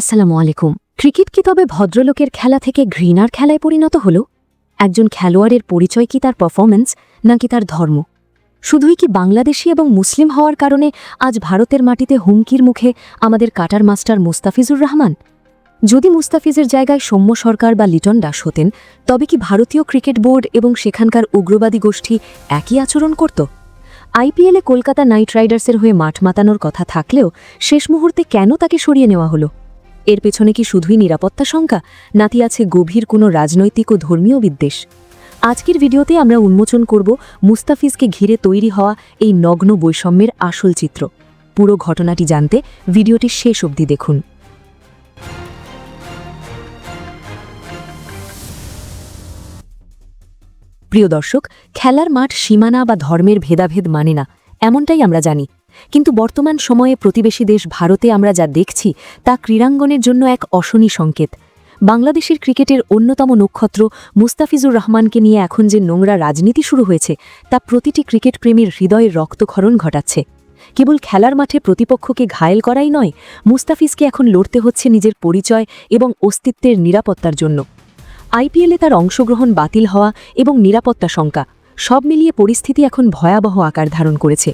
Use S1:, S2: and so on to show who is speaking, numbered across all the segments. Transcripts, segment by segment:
S1: আসসালামু আলাইকুম। ক্রিকেট কি তবে ভদ্রলোকের খেলা থেকে ঘৃণার খেলায় পরিণত হল? একজন খেলোয়াড়ের পরিচয় কি তার পারফরম্যান্স নাকি তার ধর্ম? শুধুই কি বাংলাদেশি এবং মুসলিম হওয়ার কারণে আজ ভারতের মাটিতে হুমকির মুখে আমাদের কাটার মাস্টার মুস্তাফিজুর রহমান? যদি মুস্তাফিজের জায়গায় সৌম্য সরকার বা লিটন দাস হতেন, তবে কি ভারতীয় ক্রিকেট বোর্ড এবং সেখানকার উগ্রবাদী গোষ্ঠী একই আচরণ করত? আইপিএলে কলকাতা নাইট রাইডার্সের হয়ে মাঠ মাতানোর কথা থাকলেও শেষ মুহূর্তে কেন তাকে সরিয়ে নেওয়া হলো? এর পেছনে কি শুধুই নিরাপত্তা শঙ্কা নাতি আছে গভীর কোনো রাজনৈতিক ও ধর্মীয় বিদ্বেষ? আজকের ভিডিওতে আমরা উন্মোচন করব মুস্তাফিজকে ঘিরে তৈরি হওয়া এই নগ্ন বৈষম্যের আসল চিত্র। পুরো ঘটনাটি জানতে ভিডিওটি শেষ অবধি দেখুন। প্রিয় দর্শক, খেলার মাঠ সীমানা বা ধর্মের ভেদাভেদ মানে না, এমনটাই আমরা জানি। কিন্তু বর্তমান সময়ে প্রতিবেশী দেশ ভারতে আমরা যা দেখছি, তা ক্রীড়াঙ্গনের জন্য এক অশনি সংকেত। বাংলাদেশের ক্রিকেটের অন্যতম নক্ষত্র মুস্তাফিজুর রহমানকে নিয়ে এখন যে নোংরা রাজনীতি শুরু হয়েছে, তা প্রতিটি ক্রিকেট প্রেমীর হৃদয়ে রক্তক্ষরণ ঘটাচ্ছে। কেবল খেলার মাঠে প্রতিপক্ষকে ঘায়েল করাই নয়, মুস্তাফিজকে এখন লড়তে হচ্ছে নিজের পরিচয় এবং অস্তিত্বের নিরাপত্তার জন্য। আইপিএলে তার অংশগ্রহণ বাতিল হওয়া এবং নিরাপত্তা শঙ্কা, সব মিলিয়ে পরিস্থিতি এখন ভয়াবহ আকার ধারণ করেছে।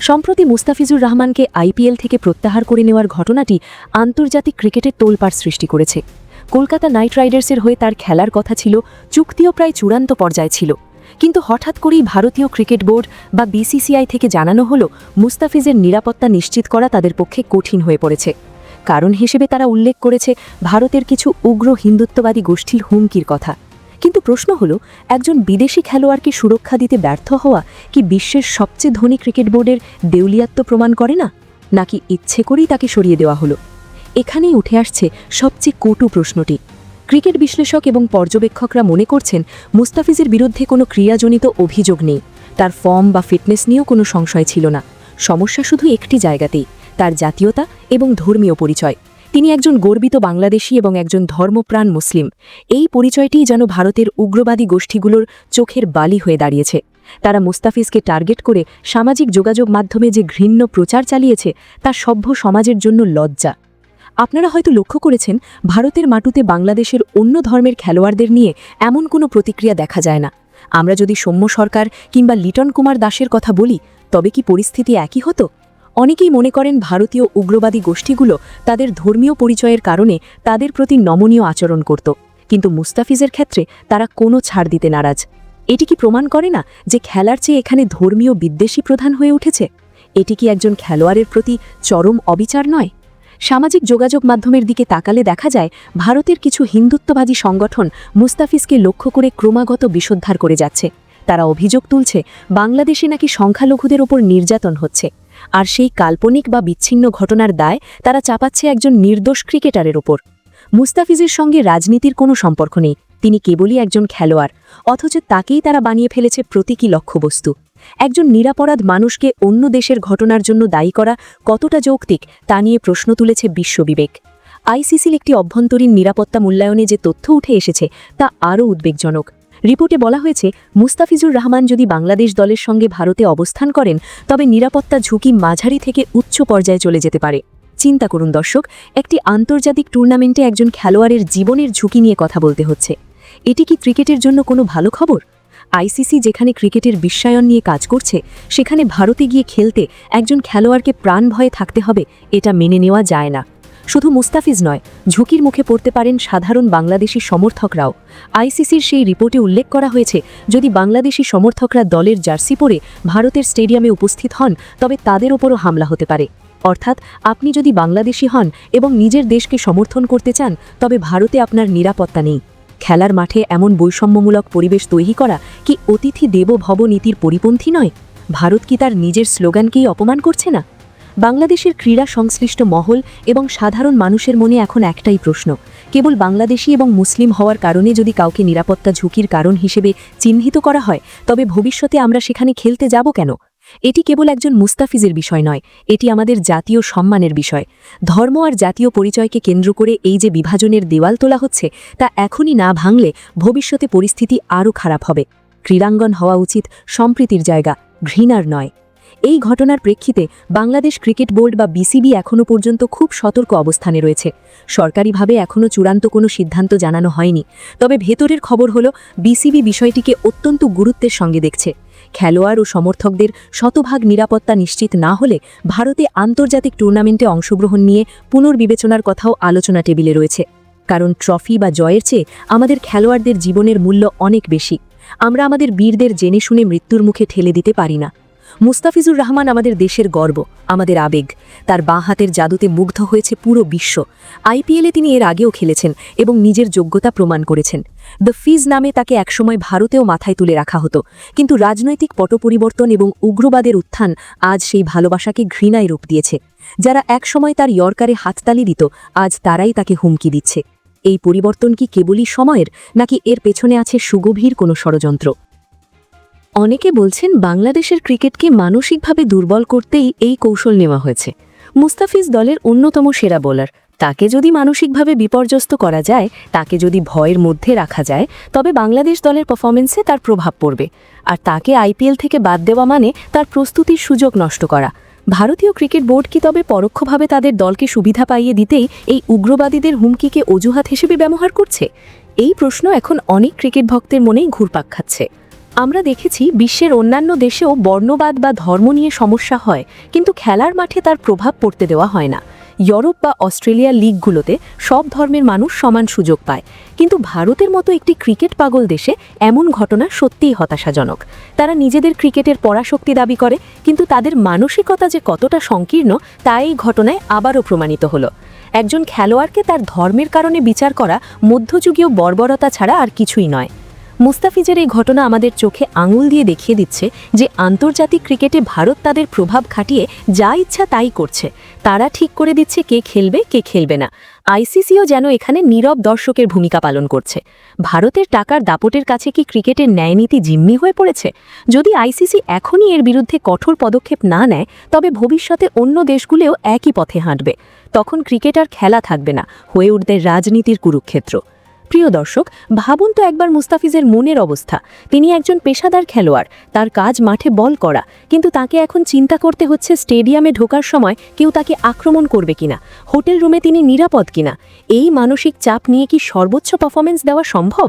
S1: সম্প্রতি মুস্তাফিজুর রহমানকে আইপিএল থেকে প্রত্যাহার করে নেওয়ার ঘটনাটি আন্তর্জাতিক ক্রিকেটের তোলপাড় সৃষ্টি করেছে। কলকাতা নাইট রাইডার্সের হয়ে তার খেলার কথা ছিল, চুক্তিও প্রায় চূড়ান্ত পর্যায়ে ছিল। কিন্তু হঠাৎ করেই ভারতীয় ক্রিকেট বোর্ড বা বিসিসিআই থেকে জানানো হল, মুস্তাফিজের নিরাপত্তা নিশ্চিত করা তাদের পক্ষে কঠিন হয়ে পড়েছে। কারণ হিসেবে তারা উল্লেখ করেছে, ভারতের কিছু উগ্র হিন্দুত্ববাদী গোষ্ঠীর হুমকির কথা। কিন্তু প্রশ্ন হল, একজন বিদেশি খেলোয়াড়কে সুরক্ষা দিতে ব্যর্থ হওয়া কি বিশ্বের সবচেয়ে ধনী ক্রিকেট বোর্ডের দেউলিয়াত্ব প্রমাণ করে না? নাকি ইচ্ছে করেই তাকে সরিয়ে দেওয়া হলো? এখানেই উঠে আসছে সবচেয়ে কটু প্রশ্নটি। ক্রিকেট বিশ্লেষক এবং পর্যবেক্ষকরা মনে করছেন, মুস্তাফিজের বিরুদ্ধে কোনো ক্রিয়াজনিত অভিযোগ নেই। তার ফর্ম বা ফিটনেস নিয়েও কোনো সংশয় ছিল না। সমস্যা শুধু একটি জায়গাতেই, তার জাতীয়তা এবং ধর্মীয় পরিচয়। তিনি একজন গর্বিত বাংলাদেশী এবং একজন ধর্মপ্রাণ মুসলিম। এই পরিচয়টিই যেন ভারতের উগ্রবাদী গোষ্ঠীগুলোর চোখের বালি হয়ে দাঁড়িয়েছে। তারা মুস্তাফিজকে টার্গেট করে সামাজিক যোগাযোগ মাধ্যমে যে ঘৃণ্য প্রচার চালিয়েছে, তা সভ্য সমাজের জন্য লজ্জা। আপনারা হয়তো লক্ষ্য করেছেন, ভারতের মাটুতে বাংলাদেশের অন্য ধর্মের খেলোয়াড়দের নিয়ে এমন কোনো প্রতিক্রিয়া দেখা যায় না। আমরা যদি সৌম্য সরকার কিংবা লিটন কুমার দাসের কথা বলি, তবে কি পরিস্থিতি একই হতো? অনেকেই মনে করেন ভারতীয় উগ্রবাদী গোষ্ঠীগুলো তাদের ধর্মীয় পরিচয়ের কারণে তাদের প্রতি নমনীয় আচরণ করত। কিন্তু মুস্তাফিজের ক্ষেত্রে তারা কোনো ছাড় দিতে নারাজ। এটি কি প্রমাণ করে না যে খেলার চেয়ে এখানে ধর্মীয় বিদ্বেষী প্রধান হয়ে উঠেছে? এটি কি একজন খেলোয়াড়ের প্রতি চরম অবিচার নয়? সামাজিক যোগাযোগ মাধ্যমের দিকে তাকালে দেখা যায়, ভারতের কিছু হিন্দুত্ববাদী সংগঠন মুস্তাফিজকে লক্ষ্য করে ক্রমাগত বিষোদ্ধার করে যাচ্ছে। তারা অভিযোগ তুলছে, বাংলাদেশে নাকি সংখ্যালঘুদের ওপর নির্যাতন হচ্ছে। আর সেই কাল্পনিক বা বিচ্ছিন্ন ঘটনার দায় তারা চাপাচ্ছে একজন নির্দোষ ক্রিকেটারের ওপর। মুস্তাফিজের সঙ্গে রাজনীতির কোনো সম্পর্ক নেই, তিনি কেবলই একজন খেলোয়াড়, অথচ তাকেই তারা বানিয়ে ফেলেছে প্রতীকী লক্ষ্যবস্তু। একজন নিরাপরাধ মানুষকে অন্য দেশের ঘটনার জন্য দায়ী করা কতটা যৌক্তিক, তা নিয়ে প্রশ্ন তুলেছে বিশ্ববিবেক। আইসিসির একটি অভ্যন্তরীণ নিরাপত্তা মূল্যায়নে যে তথ্য উঠে এসেছে, তা আরও উদ্বেগজনক। রিপোর্টে বলা হয়েছে, মুস্তাফিজুর রহমান যদি বাংলাদেশ দলের সঙ্গে ভারতে অবস্থান করেন, তবে নিরাপত্তা ঝুঁকি মাঝারি থেকে উচ্চ পর্যায়ে চলে যেতে পারে। চিন্তা করুন দর্শক, একটি আন্তর্জাতিক টুর্নামেন্টে একজন খেলোয়াড়ের জীবনের ঝুঁকি নিয়ে কথা বলতে হচ্ছে। এটি কি ক্রিকেটের জন্য কোনো ভালো খবর? আইসিসি যেখানে ক্রিকেটের বিশ্বায়ন নিয়ে কাজ করছে, সেখানে ভারতে গিয়ে খেলতে একজন খেলোয়াড়কে প্রাণ ভয়ে থাকতে হবে, এটা মেনে নেওয়া যায় না। শুধু মুস্তাফিজ নয়, ঝুঁকির মুখে পড়তে পারেন সাধারণ বাংলাদেশি সমর্থকরাও। আইসিসির সেই রিপোর্টে উল্লেখ করা হয়েছে, যদি বাংলাদেশি সমর্থকরা দলের জার্সি পরে ভারতের স্টেডিয়ামে উপস্থিত হন, তবে তাদের ওপরও হামলা হতে পারে। অর্থাৎ আপনি যদি বাংলাদেশি হন এবং নিজের দেশকে সমর্থন করতে চান, তবে ভারতে আপনার নিরাপত্তা নেই। খেলার মাঠে এমন বৈষম্যমূলক পরিবেশ তৈরি করা কি অতিথি দেব ভব নীতির পরিপন্থী নয়? ভারত কি তার নিজের স্লোগানকেই অপমান করছে না? বাংলাদেশের ক্রীড়া সংশ্লিষ্ট মহল এবং সাধারণ মানুষের মনে এখন একটাই প্রশ্ন, কেবল বাংলাদেশি এবং মুসলিম হওয়ার কারণে যদি কাউকে নিরাপত্তা ঝুঁকির কারণ হিসেবে চিহ্নিত করা হয়, তবে ভবিষ্যতে আমরা সেখানে খেলতে যাব কেন? এটি কেবল একজন মুস্তাফিজের বিষয় নয়, এটি আমাদের জাতীয় সম্মানের বিষয়। ধর্ম আর জাতীয় পরিচয়কে কেন্দ্র করে এই যে বিভাজনের দেওয়াল তোলা হচ্ছে, তা এখনই না ভাঙলে ভবিষ্যতে পরিস্থিতি আরও খারাপ হবে। ক্রীড়াঙ্গন হওয়া উচিত সম্প্রীতির জায়গা, ঘৃণার নয়। এই ঘটনার প্রেক্ষিতে বাংলাদেশ ক্রিকেট বোর্ড বা বিসিবি এখনও পর্যন্ত খুব সতর্ক অবস্থানে রয়েছে। সরকারিভাবে এখনও চূড়ান্ত কোনো সিদ্ধান্ত জানানো হয়নি। তবে ভেতরের খবর হলো, বিসিবি বিষয়টিকে অত্যন্ত গুরুত্বের সঙ্গে দেখছে। খেলোয়াড় ও সমর্থকদের শতভাগ নিরাপত্তা নিশ্চিত না হলে ভারতে আন্তর্জাতিক টুর্নামেন্টে অংশগ্রহণ নিয়ে পুনর্বিবেচনার কথাও আলোচনা টেবিলে রয়েছে। কারণ ট্রফি বা জয়ের চেয়ে আমাদের খেলোয়াড়দের জীবনের মূল্য অনেক বেশি। আমরা আমাদের বীরদের জেনে শুনে মৃত্যুর মুখে ঠেলে দিতে পারি না। মুস্তাফিজুর রহমান আমাদের দেশের গর্ব, আমাদের আবেগ। তার বাঁ হাতের জাদুতে মুগ্ধ হয়েছে পুরো বিশ্ব। আইপিএলে তিনি এর আগেও খেলেছেন এবং নিজের যোগ্যতা প্রমাণ করেছেন। দ্য ফিজ নামে তাকে একসময় ভারতেও মাথায় তুলে রাখা হতো। কিন্তু রাজনৈতিক পট পরিবর্তন এবং উগ্রবাদের উত্থান আজ সেই ভালোবাসাকে ঘৃণায় রূপ দিয়েছে। যারা একসময় তার ইয়র্কারে হাততালি দিত, আজ তারাই তাকে হুমকি দিচ্ছে। এই পরিবর্তন কি কেবলই সময়ের, নাকি এর পেছনে আছে সুগভীর কোনো ষড়যন্ত্র? অনেকে বলছেন বাংলাদেশের ক্রিকেটকে মানসিকভাবে দুর্বল করতেই এই কৌশল নেওয়া হয়েছে। মুস্তাফিজ দলের অন্যতম সেরা বোলার। তাকে যদি মানসিকভাবে বিপর্যস্ত করা যায়, তাকে যদি ভয়ের মধ্যে রাখা যায়, তবে বাংলাদেশ দলের পারফরমেন্সে তার প্রভাব পড়বে। আর তাকে আইপিএল থেকে বাদ দেওয়া মানে তার প্রস্তুতির সুযোগ নষ্ট করা। ভারতীয় ক্রিকেট বোর্ড কি তবে পরোক্ষভাবে তাদের দলকে সুবিধা পাইয়ে দিতেই এই উগ্রবাদীদের হুমকিকে অজুহাত হিসেবে ব্যবহার করছে? এই প্রশ্ন এখন অনেক ক্রিকেট ভক্তের মনেই ঘুরপাক খাচ্ছে। আমরা দেখেছি বিশ্বের অন্যান্য দেশেও বর্ণবাদ বা ধর্ম নিয়ে সমস্যা হয়, কিন্তু খেলার মাঠে তার প্রভাব পড়তে দেওয়া হয় না। ইউরোপ বা অস্ট্রেলিয়ার লিগগুলোতে সব ধর্মের মানুষ সমান সুযোগ পায়, কিন্তু ভারতের মতো একটি ক্রিকেট পাগল দেশে এমন ঘটনা সত্যিই হতাশাজনক। তারা নিজেদের ক্রিকেটের পরাশক্তি দাবি করে, কিন্তু তাদের মানসিকতা যে কতটা সংকীর্ণ, তা এই ঘটনায় আবারও প্রমাণিত হলো। একজন খেলোয়াড়কে তার ধর্মের কারণে বিচার করা মধ্যযুগীয় বর্বরতা ছাড়া আর কিছুই নয়। মুস্তাফিজের এই ঘটনা আমাদের চোখে আঙুল দিয়ে দেখিয়ে দিচ্ছে যে আন্তর্জাতিক ক্রিকেটে ভারত তাদের প্রভাব খাটিয়ে যা ইচ্ছা তাই করছে। তারা ঠিক করে দিচ্ছে কে খেলবে কে খেলবে না। আইসিসিও যেন এখানে নীরব দর্শকের ভূমিকা পালন করছে। ভারতের টাকার দাপটের কাছে কি ক্রিকেটের ন্যায়নীতি জিম্মি হয়ে পড়েছে? যদি আইসিসি এখনই এর বিরুদ্ধে কঠোর পদক্ষেপ না নেয়, তবে ভবিষ্যতে অন্য দেশগুলোও একই পথে হাঁটবে। তখন ক্রিকেট আর খেলা থাকবে না, হয়ে উঠবে রাজনীতির কুরুক্ষেত্র। প্রিয় দর্শক, ভাবুন তো একবার মুস্তাফিজের মনের অবস্থা। তিনি একজন পেশাদার খেলোয়াড়, তার কাজ মাঠে বল করা, কিন্তু তাকে এখন চিন্তা করতে হচ্ছে স্টেডিয়ামে ঢোকার সময় কেউ তাকে আক্রমণ করবে কিনা, হোটেল রুমে তিনি নিরাপদ কিনা। এই মানসিক চাপ নিয়ে কি সর্বোচ্চ পারফরমেন্স দেওয়া সম্ভব?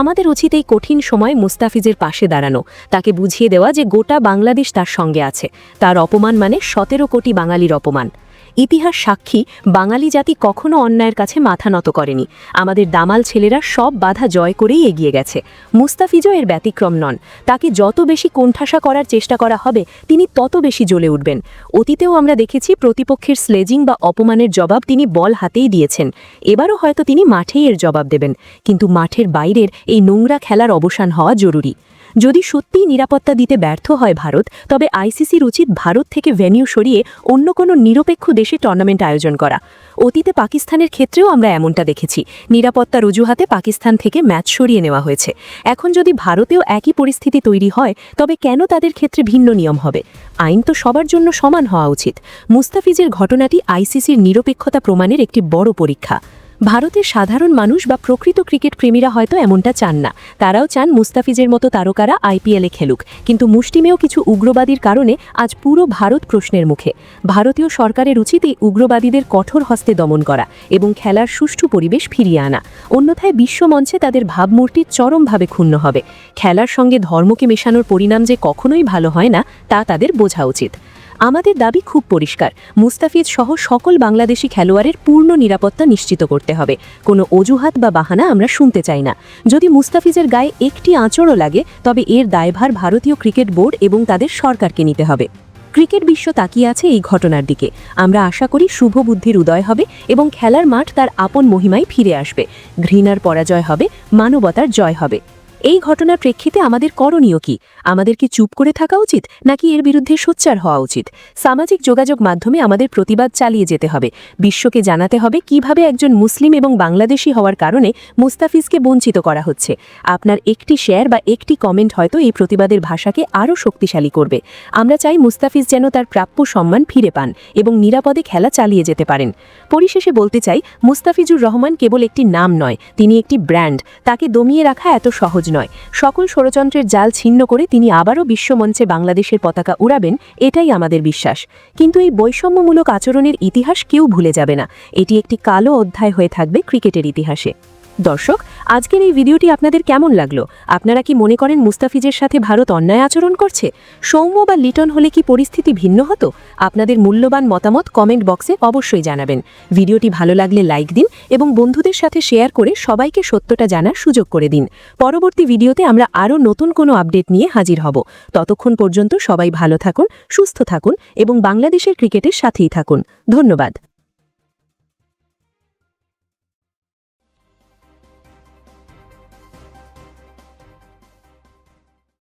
S1: আমাদের উচিত এই কঠিন সময় মুস্তাফিজের পাশে দাঁড়ানো, তাকে বুঝিয়ে দেওয়া যে গোটা বাংলাদেশ তার সঙ্গে আছে। তার অপমান মানে সতেরো কোটি বাঙালির অপমান। ইতিহাস সাক্ষী বাঙালি জাতি কখনো অন্যায়ের কাছে মাথা নত করেনি। আমাদের দামাল ছেলেরা সব বাধা জয় করেই এগিয়ে গেছে। মুস্তাফিজও এর ব্যতিক্রম নন। তাকে যত বেশি কোণঠাসা করার চেষ্টা করা হবে, তিনি তত বেশি জ্বলে উঠবেন। অতীতেও আমরা দেখেছি প্রতিপক্ষের স্লেজিং বা অপমানের জবাব তিনি বল হাতেই দিয়েছেন। এবারও হয়তো তিনি মাঠেই এর জবাব দেবেন। কিন্তু মাঠের বাইরের এই নোংরা খেলার অবসান হওয়া জরুরি। যদি সত্যিই নিরাপত্তা দিতে ব্যর্থ হয় ভারত, তবে আইসিসির উচিত ভারত থেকে ভেনিউ সরিয়ে অন্য কোনো নিরপেক্ষ দেশে টুর্নামেন্ট আয়োজন করা। অতীতে পাকিস্তানের ক্ষেত্রেও আমরা এমনটা দেখেছি। নিরাপত্তার অজুহাতে পাকিস্তান থেকে ম্যাচ সরিয়ে নেওয়া হয়েছে। এখন যদি ভারতেও একই পরিস্থিতি তৈরি হয়, তবে কেন তাদের ক্ষেত্রে ভিন্ন নিয়ম হবে? আইন তো সবার জন্য সমান হওয়া উচিত। মুস্তাফিজের ঘটনাটি আইসিসির নিরপেক্ষতা প্রমাণের একটি বড় পরীক্ষা। ভারতের সাধারণ মানুষ বা প্রকৃত ক্রিকেট প্রেমীরা হয়তো এমনটা চান না। তারাও চান মুস্তাফিজের মতো তারকারা আইপিএলে খেলুক। কিন্তু মুষ্টিমেয় কিছু উগ্রবাদীর কারণে আজ পুরো ভারত প্রশ্নের মুখে। ভারতীয় সরকারের উচিত এই উগ্রবাদীদের কঠোর হস্তে দমন করা এবং খেলার সুষ্ঠু পরিবেশ ফিরিয়ে আনা। অন্যথায় বিশ্বমঞ্চে তাদের ভাবমূর্তি চরমভাবে ক্ষুণ্ণ হবে। খেলার সঙ্গে ধর্মকে মেশানোর পরিণাম যে কখনোই ভালো হয় না, তা তাদের বোঝা উচিত। আমাদের দাবি খুব পরিষ্কার। মুস্তাফিজ সহ সকল বাংলাদেশি খেলোয়াড়ের পূর্ণ নিরাপত্তা নিশ্চিত করতে হবে। কোনো অজুহাত বা বাহানা আমরা শুনতে চাই না। যদি মুস্তাফিজের গায়ে একটি আঁচড়ও লাগে, তবে এর দায়ভার ভারতীয় ক্রিকেট বোর্ড এবং তাদের সরকারকে নিতে হবে। ক্রিকেট বিশ্ব তাকিয়ে আছে এই ঘটনার দিকে। আমরা আশা করি শুভ বুদ্ধির উদয় হবে এবং খেলার মাঠ তার আপন মহিমায় ফিরে আসবে। ঘৃণার পরাজয় হবে, মানবতার জয় হবে। এই ঘটনার প্রেক্ষিতে আমাদের করণীয় কি? আমাদের কি চুপ করে থাকা উচিত, নাকি এর বিরুদ্ধে সোচ্চার হওয়া উচিত? সামাজিক যোগাযোগ মাধ্যমে আমাদের প্রতিবাদ চালিয়ে যেতে হবে। বিশ্বকে জানাতে হবে কীভাবে একজন মুসলিম এবং বাংলাদেশি হওয়ার কারণে মুস্তাফিজকে বঞ্চিত করা হচ্ছে। আপনার একটি শেয়ার বা একটি কমেন্ট হয়তো এই প্রতিবাদের ভাষাকে আরও শক্তিশালী করবে। আমরা চাই মুস্তাফিজ যেন তার প্রাপ্য সম্মান ফিরে পান এবং নিরাপদে খেলা চালিয়ে যেতে পারেন। পরিশেষে বলতে চাই, মুস্তাফিজুর রহমান কেবল একটি নাম নয়, তিনি একটি ব্র্যান্ড। তাকে দমিয়ে রাখা এত সহজ
S2: নয়। সকল ষড়যন্ত্রের জাল ছিন্ন করে তিনি আবারও বিশ্বমঞ্চে বাংলাদেশের পতাকা উড়াবেন, এটাই আমাদের বিশ্বাস। কিন্তু এই বৈষম্যমূলক আচরণের ইতিহাস কেউ ভুলে যাবে না। এটি একটি কালো অধ্যায় হয়ে থাকবে ক্রিকেটের ইতিহাসে। দর্শক, আজকের এই ভিডিওটি আপনাদের কেমন লাগল? আপনারা কি মনে করেন মুস্তাফিজের সাথে ভারত অন্যায় আচরণ করছে? সৌম্য বা লিটন হলে কি পরিস্থিতি ভিন্ন হতো? আপনাদের মূল্যবান মতামত কমেন্ট বক্সে অবশ্যই জানাবেন। ভিডিওটি ভালো লাগলে লাইক দিন এবং বন্ধুদের সাথে শেয়ার করে সবাইকে সত্যটা জানার সুযোগ করে দিন। পরবর্তী ভিডিওতে আমরা আরও নতুন কোনো আপডেট নিয়ে হাজির হব। ততক্ষণ পর্যন্ত সবাই ভালো থাকুন, সুস্থ থাকুন এবং বাংলাদেশের ক্রিকেটের সাথেই থাকুন। ধন্যবাদ।